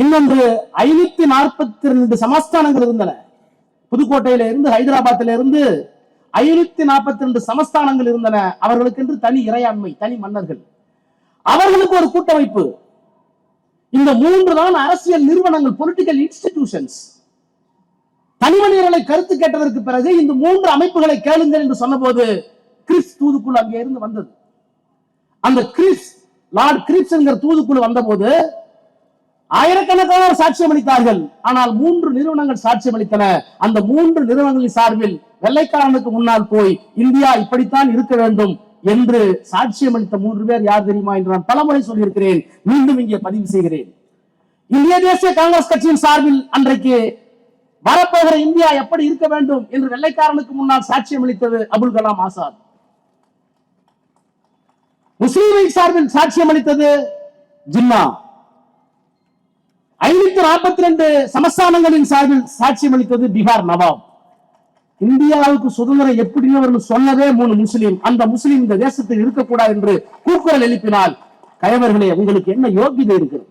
இன்னொன்று ஐநூத்தி நாற்பத்தி ரெண்டு சமஸ்தானங்கள் இருந்தன. புதுக்கோட்டையில இருந்து ஹைதராபாத்தில இருந்து ஐநூத்தி நாற்பத்தி ரெண்டு சமஸ்தானங்கள் இருந்தன. அவர்களுக்கென்று தனி இறையாண்மை தனி மன்னர்கள். அவர்களுக்கு ஒரு கூட்டமைப்பு. இந்த மூன்று தான் அரசியல் நிறுவனங்கள் பொலிட்டிக்கல் இன்ஸ்டிடியூஷன்ஸ் தனிமனிதர்களை கருத்து கேட்டதற்கு பிறகு இந்த மூன்று அமைப்புகளை கேளுங்கள் என்று சொன்னபோது கிறிஸ் தூதுக்குழு அங்கே இருந்து வந்தது. அந்த கிறிஸ் லார்ட் கிரிப்ஸ் என்கிற தூதுக்குழு வந்தபோது ஆயிரக்கணக்கானோர் சாட்சியம் அளித்தார்கள் ஆனால் மூன்று நிறுவனங்கள் சாட்சியம் அளித்தன அந்த மூன்று நிறுவனங்களின் சார்பில் வெள்ளைக்காரனுக்கு முன்னால் போய் இந்தியா இப்படித்தான் இருக்க வேண்டும் என்று சாட்சியம் அளித்த மூன்று பேர் யார் தெரியுமா என்று நான் பலமுறை சொல்லியிருக்கிறேன். மீண்டும் இங்கே பதிவு செய்கிறேன். இந்திய தேசிய காங்கிரஸ் கட்சியின் சார்பில் அன்றைக்கு வரப்போகிற இந்தியா எப்படி இருக்க வேண்டும் என்று வெள்ளைக்காரனுக்கு முன்னால் சாட்சியம் அளித்தது அபுல் கலாம் ஆசாத். முஸ்லீம் சார்பில் சாட்சியம் அளித்தது ஜின்னா. நாற்பத்தி ரெண்டு சமஸ்தானங்களின் சார்பில் சாட்சியம் அளித்தது பீகார் நவாப். இந்தியாவுக்கு சுதந்திரம் எப்படின்னு சொன்னதே மூணு முஸ்லீம். அந்த முஸ்லீம் இந்த தேசத்தில் இருக்கக்கூடாது என்று கூக்குரல் எழுப்பினால் கயவர்களே உங்களுக்கு என்ன யோகிதை இருக்கிறது?